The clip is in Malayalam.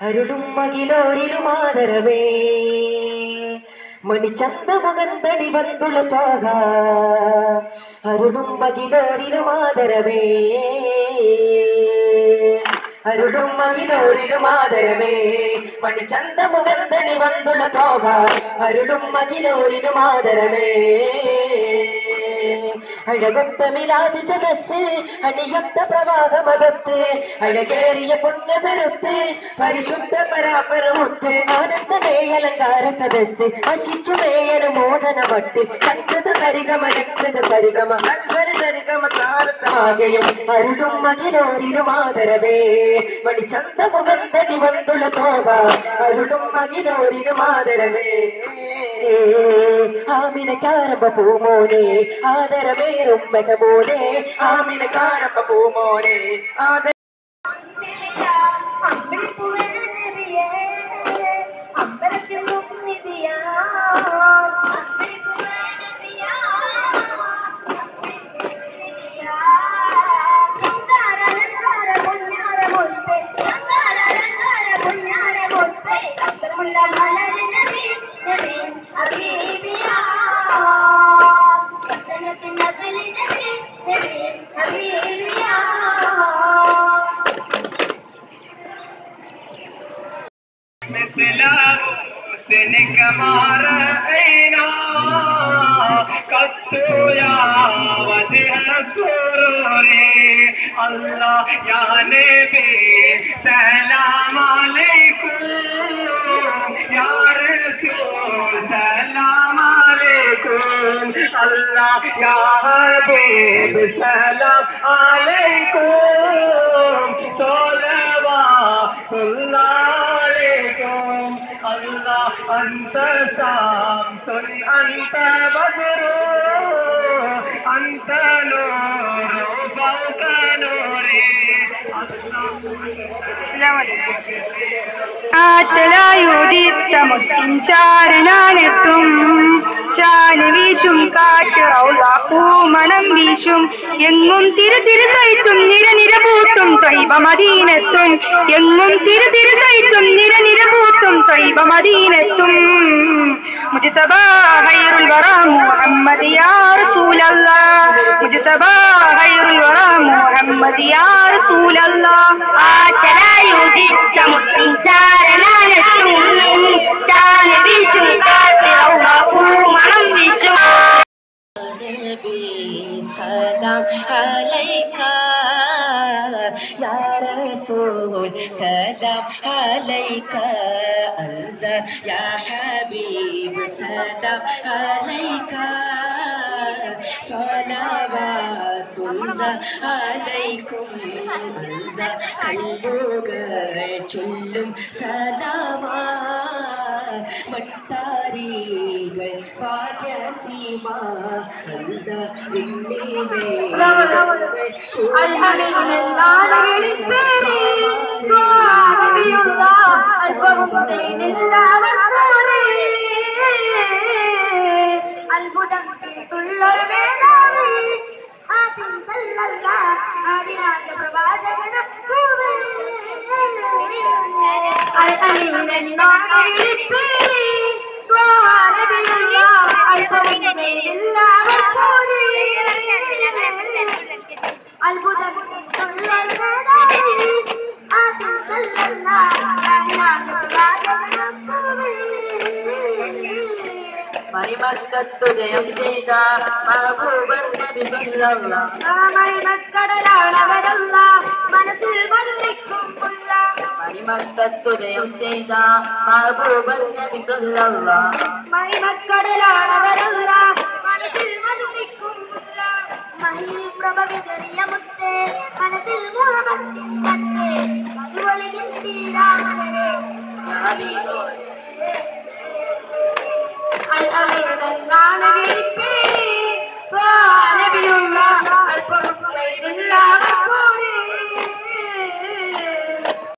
അരുളും മകിലോരിലും ആദരവേ. മണിച്ചന്ത മുഖന്തടി വന്തുള്ള ത്വാക അരുളും മകിലോരിലും ആദരവേ. അരുളും മകിലോരിലും ആദരവേ. മണിച്ചന്ത മുഖന്തടി വന്തുള്ള ത്വാക അരുളും മകിലോരിലും ആദരവേ. അഴകൊത്ത മിലാതി സദസ് അണിയൊത്ത പ്രവാഹമകത്ത് അഴകേറിയ പുണ്യപെരുത്ത് പരിശുദ്ധ പരാപരമുത്ത് ആനന്ദമേ അലങ്കാര സദസ് അശിച്ചു മേയന മോദന മട്ട് കണ്ടത് സരിഗമ സരിഗമ സരി സരിഗമ സാരസമാകയും അരുടും മകിലോരിലും ആദരവേ. മണിച്ചന്ത മുഖന്ത വന്തുള്ള തോക അരുടും മകിലോരിലും ആദരവേ. ആമിനക്കാരമ്പ പൂമോനെ. ആദരവേറും ബഹമോനെ ആമിനക്കാരമ്പ പൂമോനെ. ആദര അത്രമുള്ള മലരി നബി നബി അബി قط يا وجه سروري الله يا نبي سلام عليكم يا رسول سلام عليكم الله يا حبيب سلام عليكم صلوات أنت شمس أنت بدر أنت نور فوق نوري ആറ്റലായുദിത്ത മുത്തിൻ ചാരനാനെത്തും ചാൽ വീശും കാറ്റ് റൗള പൂമണം വീശും. എങ്ങും തിരു തിരു സൈത്തും നിര പൂത്തും എങ്ങും തിരു തിരു സൈത്തും നിര പൂത്തും മുജ്തബാ ഖൈറുൽ വറ മുഹമ്മദ് യാ റസൂലല്ലാഹ് മുജ്തബാ ഖൈറുൽ വറ മുഹമ്മദ് യാ റസൂലല്ലാഹ് ആറ്റലായുദിത്ത മുത്തിൻ ചാരനാനെത്തും ചാല് വീശും കാറ്റ് റൗള പൂമണം വീശും نبي سلام عليك يا رسول سلام عليك الله يا حبيب سلام عليك. صلوات الله عليكم. அந்த கல்லுகள் சொல்லும் சலாமா மட்டாரிகள் பாகசீமா அந்த விண்ணிலே അത്ഭുതം തീർത്തുള്ളൊരു വേദാവ് ആദ്യം സല്ലല്ല ആദിരാജ പ്രവാചകന അത്ഭുതം തീർത്തുള്ളൊരു വേദാവ് മണിമക്കത്തുദയം ചെയ്ത മഹബൂബൻ നബി സല്ലല്ലാഹു മരണക്കടലാണവരല്ല മനസ്സിൽ മരുന്നിക്കും പുല്ല മണിമക്കത്തുദയം ചെയ്ത മഹബൂബൻ നബി സല്ലല്ലാഹു മണിമക്കടലാണവരല്ല മനസ്സിൽ മരുന്നിക്കും പുല്ല മഹിൽ പ്രഭ വിതറിയ മുത്തേ മനസ്സിൽ മുഹബത്തിൻ തത്തേ. മധുവളികിൻ തീരാമലരെ Bye.